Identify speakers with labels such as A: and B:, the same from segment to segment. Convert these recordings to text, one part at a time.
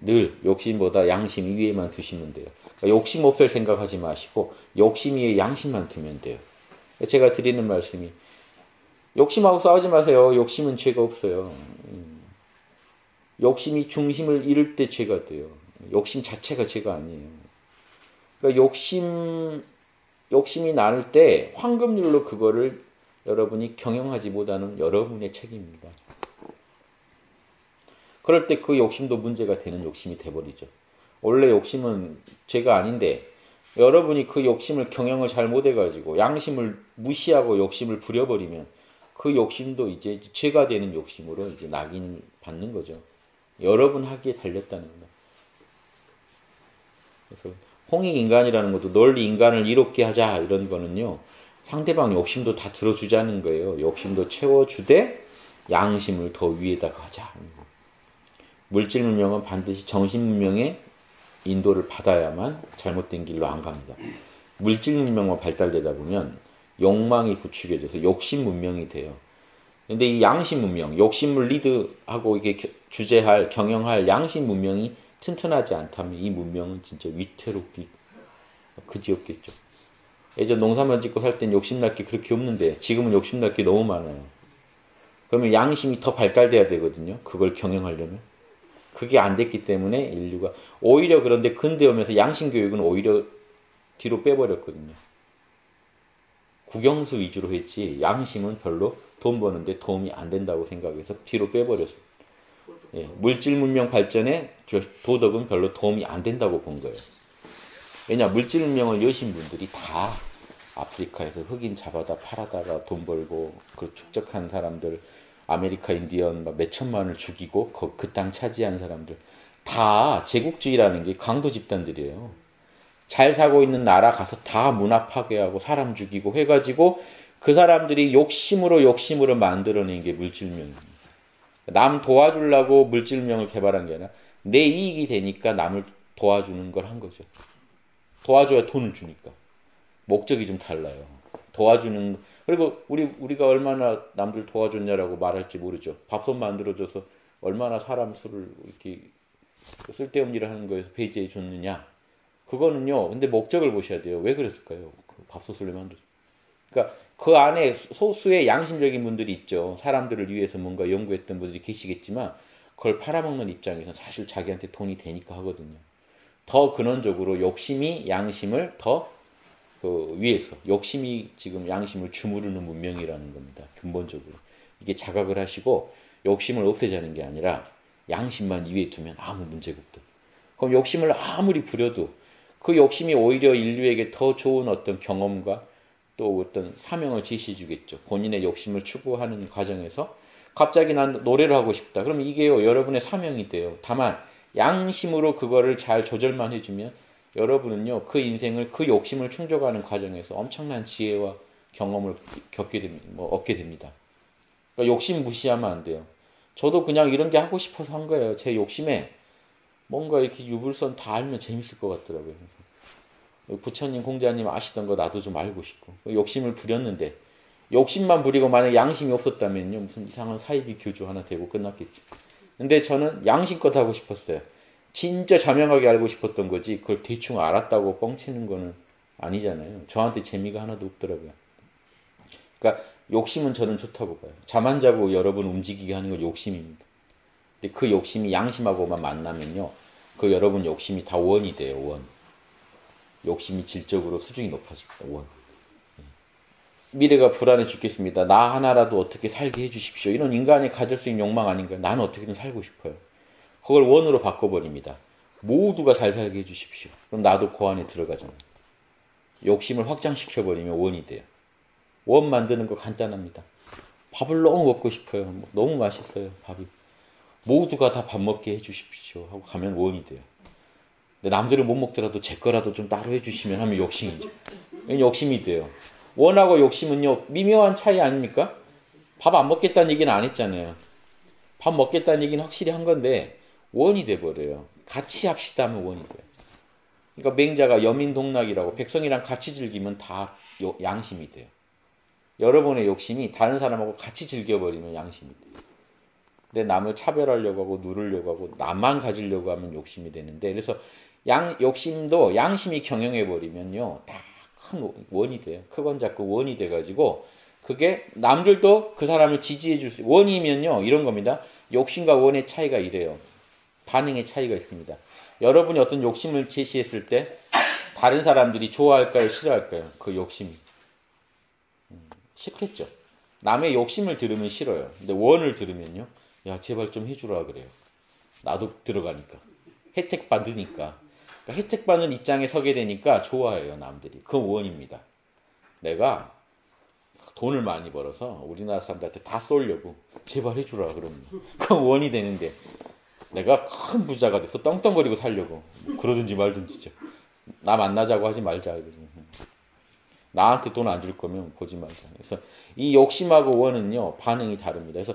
A: 늘 욕심보다 양심 위에만 두시면 돼요. 그러니까 욕심 없을 생각하지 마시고 욕심 위에 양심만 두면 돼요. 제가 드리는 말씀이 욕심하고 싸우지 마세요. 욕심은 죄가 없어요. 음. 욕심이 중심을 잃을 때 죄가 돼요. 욕심 자체가 죄가 아니에요. 그러니까 욕심 욕심이 나눌 때 황금률로 그거를 여러분이 경영하지 못하는 여러분의 책임입니다. 그럴 때 그 욕심도 문제가 되는 욕심이 돼버리죠. 원래 욕심은 죄가 아닌데 여러분이 그 욕심을 경영을 잘 못해가지고 양심을 무시하고 욕심을 부려버리면 그 욕심도 이제 죄가 되는 욕심으로 이제 낙인을 받는 거죠. 여러분 하기에 달렸다는 거. 그래서 홍익 인간이라는 것도 널리 인간을 이롭게 하자 이런 거는요. 상대방 욕심도 다 들어주자는 거예요. 욕심도 채워주되 양심을 더 위에다가 하자. 물질 문명은 반드시 정신 문명의 인도를 받아야만 잘못된 길로 안 갑니다. 물질 문명만 발달되다 보면 욕망이 부추겨져서 욕심 문명이 돼요. 근데 이 양심 문명, 욕심을 리드하고 이게 주재할, 경영할 양심 문명이 튼튼하지 않다면 이 문명은 진짜 위태롭기 그지없겠죠. 예전 농사만 짓고 살 땐 욕심날 게 그렇게 없는데 지금은 욕심날 게 너무 많아요. 그러면 양심이 더 발달돼야 되거든요. 그걸 경영하려면. 그게 안 됐기 때문에 인류가 오히려 그런데 근대 오면서 양심 교육은 오히려 뒤로 빼버렸거든요. 국영수 위주로 했지 양심은 별로 돈 버는데 도움이 안 된다고 생각해서 뒤로 빼버렸어. 예, 물질 문명 발전에 도덕은 별로 도움이 안 된다고 본 거예요. 왜냐 물질 문명을 여신 분들이 다 아프리카에서 흑인 잡아다 팔아다가 돈 벌고 그 축적한 사람들 아메리카 인디언 몇 천만을 죽이고 그땅 차지한 사람들 다 제국주의라는 게 강도 집단들이에요. 잘 사고 있는 나라 가서 다 문화 파괴하고 사람 죽이고 해가지고 그 사람들이 욕심으로 욕심으로 만들어낸 게 물질명입니다. 남 도와주려고 물질명을 개발한 게 아니라 내 이익이 되니까 남을 도와주는 걸 한 거죠. 도와줘야 돈을 주니까. 목적이 좀 달라요. 도와주는 그리고 우리 우리가 얼마나 남들 도와줬냐라고 말할지 모르죠. 밥솥 만들어줘서 얼마나 사람 수를 이렇게 쓸데없는 일을 하는 거에서 배제해 줬느냐. 그거는요. 근데 목적을 보셔야 돼요. 왜 그랬을까요? 그 밥솥을 왜 만들었어요? 그러니까 그 안에 소수의 양심적인 분들이 있죠. 사람들을 위해서 뭔가 연구했던 분들이 계시겠지만 그걸 팔아먹는 입장에서 사실 자기한테 돈이 되니까 하거든요. 더 근원적으로 욕심이 양심을 더 그 위에서 욕심이 지금 양심을 주무르는 문명이라는 겁니다. 근본적으로 이게 자각을 하시고 욕심을 없애자는 게 아니라 양심만 위에 두면 아무 문제가 없다. 그럼 욕심을 아무리 부려도 그 욕심이 오히려 인류에게 더 좋은 어떤 경험과 또 어떤 사명을 제시해 주겠죠. 본인의 욕심을 추구하는 과정에서 갑자기 난 노래를 하고 싶다. 그럼 이게요, 여러분의 사명이 돼요. 다만 양심으로 그거를 잘 조절만 해주면 여러분은요 그 인생을 그 욕심을 충족하는 과정에서 엄청난 지혜와 경험을 겪게 됩니다. 뭐 얻게 됩니다. 그러니까 욕심 무시하면 안 돼요. 저도 그냥 이런 게 하고 싶어서 한 거예요. 제 욕심에 뭔가 이렇게 유불선 다 알면 재밌을 것 같더라고요. 부처님, 공자님 아시던 거 나도 좀 알고 싶고 욕심을 부렸는데 욕심만 부리고 만약 양심이 없었다면요 무슨 이상한 사이비 교주 하나 되고 끝났겠죠. 근데 저는 양심껏 하고 싶었어요. 진짜 자명하게 알고 싶었던 거지 그걸 대충 알았다고 뻥치는 거는 아니잖아요. 저한테 재미가 하나도 없더라고요. 그러니까 욕심은 저는 좋다고 봐요. 잠안 자고 여러분 움직이게 하는 건 욕심입니다. 근데 그 욕심이 양심하고만 만나면요. 그 여러분 욕심이 다 원이 돼요. 원. 욕심이 질적으로 수준이 높아집니다. 원. 예. 미래가 불안해 죽겠습니다. 나 하나라도 어떻게 살게 해주십시오. 이런 인간이 가질 수 있는 욕망 아닌가요? 나는 어떻게든 살고 싶어요. 그걸 원으로 바꿔버립니다. 모두가 잘 살게 해주십시오. 그럼 나도 그 안에 들어가잖아요. 욕심을 확장시켜버리면 원이 돼요. 원 만드는 거 간단합니다. 밥을 너무 먹고 싶어요. 뭐 너무 맛있어요. 밥이. 모두가 다 밥 먹게 해주십시오. 하고 가면 원이 돼요. 근데 남들은 못 먹더라도 제 거라도 좀 따로 해주시면 하면 욕심이죠. 욕심이 돼요. 원하고 욕심은요, 미묘한 차이 아닙니까? 밥 안 먹겠다는 얘기는 안 했잖아요. 밥 먹겠다는 얘기는 확실히 한 건데, 원이 돼버려요. 같이 합시다 하면 원이 돼요. 그러니까 맹자가 여민동락이라고 백성이랑 같이 즐기면 다 양심이 돼요. 여러분의 욕심이 다른 사람하고 같이 즐겨버리면 양심이 돼요. 근데 남을 차별하려고 하고 누르려고 하고 남만 가지려고 하면 욕심이 되는데 그래서 양 욕심도 양심이 경영해 버리면요 다 큰 원이 돼요. 크건 작고 원이 돼 가지고 그게 남들도 그 사람을 지지해 줄 수 원이면요 이런 겁니다. 욕심과 원의 차이가 이래요. 반응의 차이가 있습니다. 여러분이 어떤 욕심을 제시했을 때 다른 사람들이 좋아할까요, 싫어할까요? 그 욕심이 음, 싫겠죠. 남의 욕심을 들으면 싫어요. 근데 원을 들으면요, 야 제발 좀 해주라 그래요. 나도 들어가니까 혜택 받으니까 그러니까 혜택 받는 입장에 서게 되니까 좋아해요 남들이. 그 원입니다. 내가 돈을 많이 벌어서 우리나라 사람들한테 다 쏠려고 제발 해주라 그러면 그 원이 되는데 내가 큰 부자가 돼서 떵떵거리고 살려고 그러든지 말든지 나 만나자고 하지 말자 이거죠. 나한테 돈 안 줄 거면 보지 말자. 그래서 이 욕심하고 원은요 반응이 다릅니다. 그래서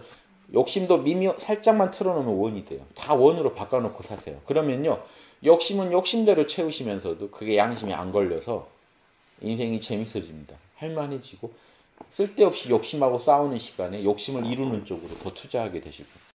A: 욕심도 미묘 살짝만 틀어놓으면 원이 돼요. 다 원으로 바꿔놓고 사세요. 그러면요 욕심은 욕심대로 채우시면서도 그게 양심이 안 걸려서 인생이 재밌어집니다. 할만해지고 쓸데없이 욕심하고 싸우는 시간에 욕심을 이루는 쪽으로 더 투자하게 거예요.